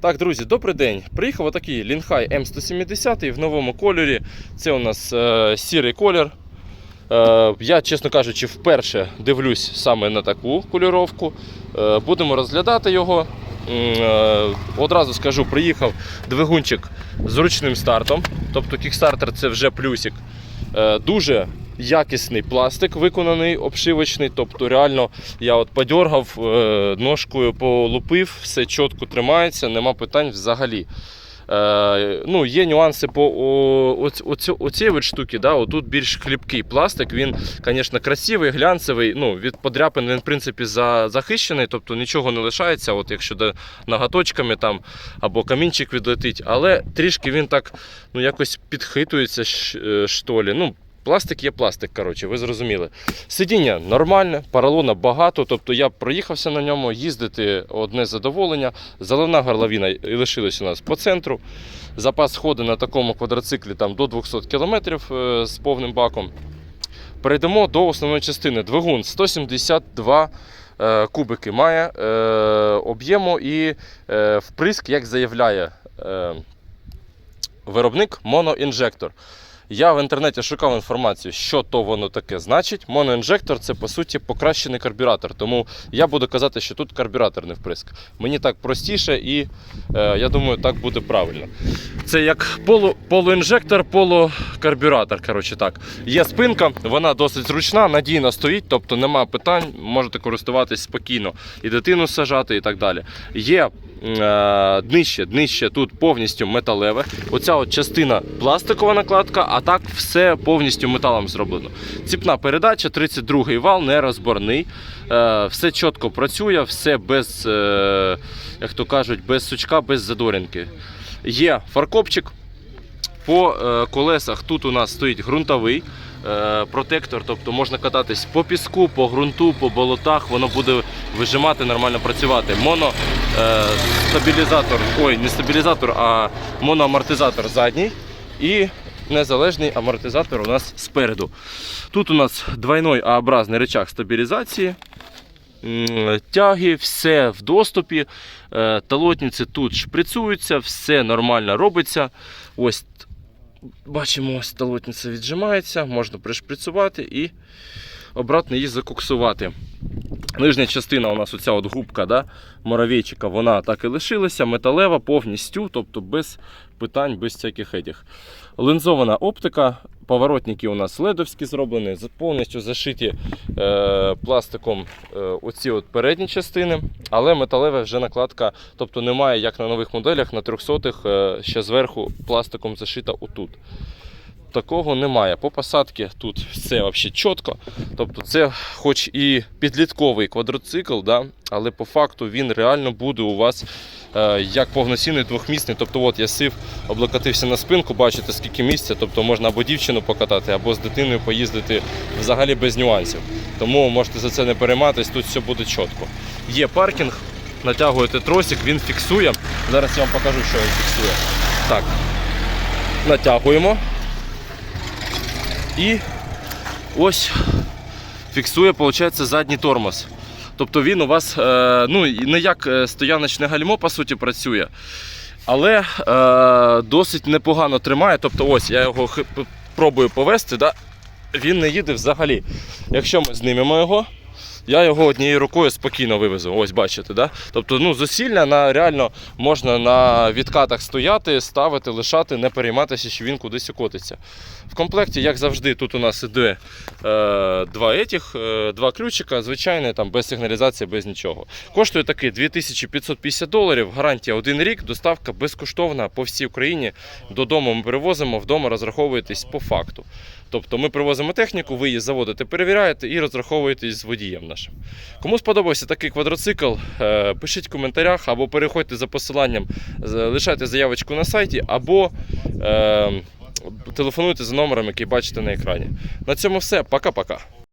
Так, друзі, добрий день. Приїхав отакий Лінхай М170 в новому кольорі. Це у нас е, сірий колір. Е, я, чесно кажучи, вперше дивлюсь саме на таку кольоровку. Е, будемо розглядати його. Е, одразу скажу, приїхав двигунчик з ручним стартом. Тобто кікстартер це вже плюсик. Е, дуже якісний пластик виконаний, обшивочний. Тобто, реально я от подергав, е, ножкою полупив, все чітко тримається, нема питань взагалі. Е, ну, є нюанси по оцій штуки. Да, отут більш хлібкий пластик. Він, звісно, красивий, глянцевий. Ну, від подряпин він, в принципі, за, захищений, тобто нічого не лишається, от якщо де наготочками там, або камінчик відлетить. Але трішки він так ну, якось підхитується, е, що. Ну, Пластик є пластик, коротше, ви зрозуміли. Сидіння нормальне, поролона багато, тобто я проїхався на ньому, їздити одне задоволення. Заливна горловина і лишилась у нас по центру. Запас ходу на такому квадроциклі там, до 200 км е, з повним баком. Перейдемо до основної частини. Двигун 172 е, кубики має е, об'єму і е, вприск, як заявляє е, виробник, моноінжектор. Я в інтернеті шукав інформацію, що то воно таке значить. Моноінжектор це по суті покращений карбюратор. Тому я буду казати, що тут карбюратор не вприск. Мені так простіше і е, я думаю, так буде правильно. Це як полу, полуінжектор, полукарбюратор. Коротше так. Є спинка, вона досить зручна, надійно стоїть, тобто нема питань, можете користуватись спокійно і дитину сажати, і так далі. Є е, днище, днище тут повністю металеве. Оця от частина пластикова накладка, а так все повністю металом зроблено. Ціпна передача, 32-й вал, нерозборний. Е, все чітко працює, все без, е, як то кажуть, без сучка, без задорінки. Є фаркопчик. По е, колесах тут у нас стоїть ґрунтовий протектор, тобто можна кататись по піску, по ґрунту, по болотах, воно буде вижимати, нормально працювати. Моно стабілізатор, ой, не стабілізатор, а моноамортизатор задній і незалежний амортизатор у нас спереду. Тут у нас двойной А-образний рычаг стабілізації. Тяги, все в доступі. Е, Талотниці тут шприцуються, все нормально робиться. Ось бачимо, ось талотниця віджимається, можна пришприцювати і обратно її закоксувати. Нижня частина у нас оця от губка да, моровейчика, вона так і лишилася, металева повністю, тобто без питань, без всяких етіх. Линзована оптика, поворотники у нас ледовські зроблені, повністю зашиті е, пластиком е, оці от передні частини, але металева вже накладка, тобто немає, як на нових моделях, на 300-х е, ще зверху пластиком зашита отут. Такого немає. По посадці тут все взагалі чітко. Тобто це хоч і підлітковий квадроцикл, да, але по факту він реально буде у вас е, як повноцінний двохмісний. Тобто, от я сів, облокотився на спинку, бачите, скільки місця. Тобто можна або дівчину покатати, або з дитиною поїздити взагалі без нюансів. Тому можете за це не перейматись, тут все буде чітко. Є паркінг, натягуєте тросик, він фіксує. Зараз я вам покажу, що він фіксує. Так, натягуємо. І ось фіксує, виходить, задній тормоз. Тобто він у вас е, ну, не як е, стояночне гальмо, по суті, працює. Але е, досить непогано тримає. Тобто, ось я його пробую повести, да? він не їде взагалі. Якщо ми знімемо його, я його однією рукою спокійно вивезу. Ось бачите, да? Тобто ну, зусилля на реально можна на відкатах стояти, ставити, лишати, не перейматися, що він кудись укотиться. В комплекті, як завжди, тут у нас іде е, два, етіх, е, два ключика, звичайне, там без сигналізації, без нічого. Коштує такий 2550 доларів, гарантія один рік, доставка безкоштовна по всій Україні. Додому ми перевозимо, вдома розраховуєтесь по факту. Тобто ми привозимо техніку, ви її заводите, перевіряєте і розраховуєтесь з водієм нашим. Кому сподобався такий квадроцикл, е, пишіть в коментарях або переходьте за посиланням, лишайте заявочку на сайті, або е, телефонуйте за номером, який бачите на екрані. На цьому все. Пока-пока.